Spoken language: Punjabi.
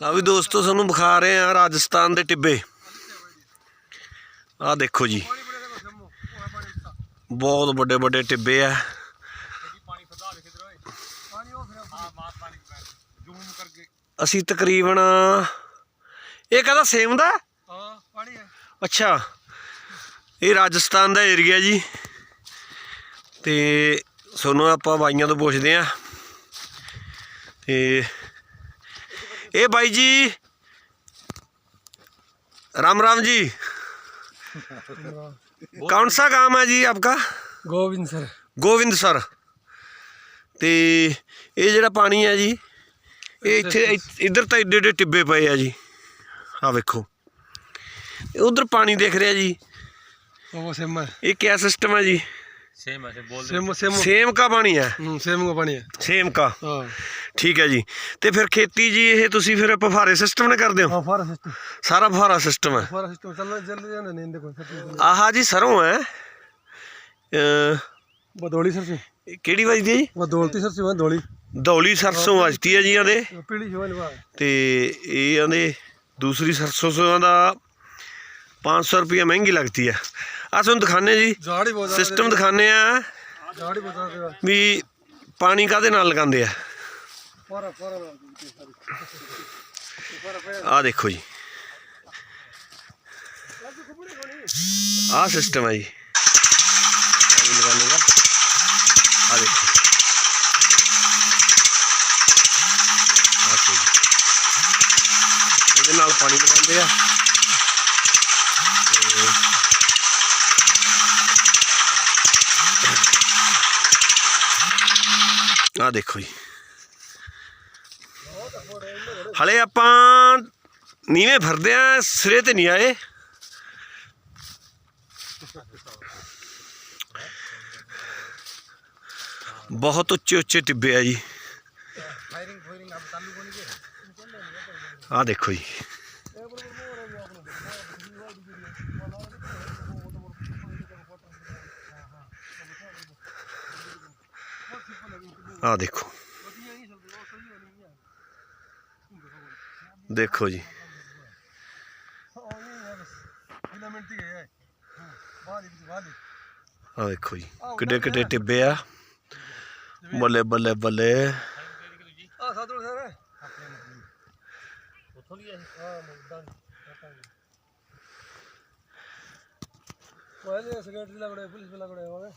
ਲਓ ਵੀ ਦੋਸਤੋ, ਤੁਹਾਨੂੰ ਵਿਖਾ ਰਹੇ ਆ ਰਾਜਸਥਾਨ ਦੇ ਟਿੱਬੇ। ਆਹ ਦੇਖੋ ਜੀ। ਬਹੁਤ ਵੱਡੇ ਵੱਡੇ ਟਿੱਬੇ ਆ। ਅਸੀਂ ਤਕਰੀਬਨ, ਇਹ ਕਹਦਾ ਸੇਮ ਦਾ? ਹਾਂ ਪਾਣੀ ਹੈ ਅੱਛਾ, ਇਹ ਰਾਜਸਥਾਨ ਦਾ ਏਰੀਆ ਜੀ। ਤੇ ਤੁਹਾਨੂੰ ਆਪਾਂ ਬਾਈਆਂ ਤੋਂ ਪੁੱਛਦੇ ਆ ਤੇ ਇਹ ਬਾਈ ਜੀ राम राम जी कौन सा गांव है जी आपका ਗੋਬਿੰਦ ਸਰ ਗੋਬਿੰਦ ਸਰ ਤੇ ਇਹ ਜਿਹੜਾ ਪਾਣੀ ਹੈ ਜੀ ਇਹ ਇੱਥੇ ਇ- ਇੱਧਰ ਤਾਂ ਏਡੇ ਏਡੇ ਟਿੱਬੇ ਪਏ ਆ ਜੀ ਆ ਵੇਖੋ ਉਧਰ ਪਾਣੀ ਦਿਖ ਰਿਹਾ ਜੀ ਉਹ ਸੇਮ ਹੈ ਇਹ ਕਿਆ ਸਿਸਟਮ ਹੈ ਜੀ ਸੇਮ ਹੈ ਬੋਲ ਸੇਮ ਸੇਮ ਸੇਮ ਕਾ ਪਾਣੀ ਹੈ ਹੂੰ ਸੇਮ ਦਾ ਪਾਣੀ ਹੈ ਸੇਮ ਕਾ ਹਾਂ। ਠੀਕ ਹੈ ਜੀ। ਤੇ ਫਿਰ ਖੇਤੀ ਜੀ ਇਹ ਤੁਸੀਂ ਫਿਰ ਫੁਹਾਰੇ ਸਿਸਟਮ ਨਾਲ ਕਰਦੇ ਹੋ? ਹਾਂ ਫਾਰਾ ਸਿਸਟਮ ਸਾਰਾ ਫੁਹਾਰਾ ਸਿਸਟਮ ਹੈ। ਫਾਰਾ ਸਿਸਟਮ ਚੱਲ ਜਲਦੀ ਜਾਣਾ ਨਹੀਂ ਦੇਖੋ ਆਹਾ ਜੀ ਸਰੋਂ ਹੈ। ਅਹ, ਬਦੋਲੀ ਸਰ ਸੀ ਇਹ ਕਿਹੜੀ ਵੱਜਦੀ ਹੈ ਜੀ? ਬਦੋਲਤੀ ਸਰ ਸੀ ਮੈਂ ਦੋਲੀ। ਦੌਲੀ ਸਰਸੋਂ ਵੱਜਦੀ ਹੈ ਜੀ ਇਹਦੇ। ਪੀਲੀ ਜਵਾਨ ਵਾ ਤੇ ਇਹ ਆਂਦੇ ਦੂਸਰੀ ਸਰਸੋਂ ਦਾ 500 ਰੁਪਏ ਮਹਿੰਗੀ ਲੱਗਦੀ ਹੈ ਆ ਤੁਹਾਨੂੰ ਦਿਖਾਣੇ ਜੀ। ਸਿਸਟਮ ਦਿਖਾਣੇ ਆ ਝਾੜੀ ਬਹੁਤ ਜ਼ਿਆਦਾ ਵੀ ਪਾਣੀ ਕਾਦੇ ਨਾਲ ਲਗਾਉਂਦੇ ਆ? ਫਾਰਾ ਫਾਰਾ ਆ ਦੇਖੋ ਜੀ। ਆ ਸਿਸਟਮ ਹੈ ਜੀ। ਪਾਣੀ ਲਗਾਉਣੇ ਦਾ ਆ ਦੇਖੋ। ਆ ਦੇਖੋ ਜੀ। ਇਹਦੇ ਨਾਲ ਪਾਣੀ ਲਗਾਉਂਦੇ ਆ। ਆ ਦੇਖੋ ਜੀ। ਹਲੇ ਆਪਾਂ ਨੀਵੇਂ ਫਿਰਦੇ ਆ, ਸਿਰੇ ਤੇ ਨਹੀਂ ਆਏ। ਬਹੁਤ ਉੱਚੇ ਉੱਚੇ ਟਿੱਬੇ ਆ ਜੀ। ਫਾਇਰਿੰਗ ਫਾਇਰਿੰਗ ਆਪ ਚਾਲੂ ਕੋਣੀ ਕੇ ਆ ਦੇਖੋ ਜੀ। ਆ ਦੇਖੋ ਦੇਖੋ ਜੀ ਫਿਲਾਮੈਂਟ ਦੀ ਹੈ ਬਾਹਰ ਹੀ ਬਾਹਰ ਹੀ ਆ ਦੇਖੋ ਜੀ ਕਿੱਡੇ ਕਿੱਡੇ ਟਿੱਬੇ ਆ ਬੱਲੇ ਬੱਲੇ ਬੱਲੇ ਆ ਸਾਧੂ ਸਰ ਉੱਥੋਂ ਦੀ ਹੈ ਹਾਂ ਮੁੱਦਾ ਪਹਿਲੇ ਸਿਗਰਟ ਲੱਗੜੇ ਪੁਲਿਸ ਲੱਗੜੇ ਹੋਵੇ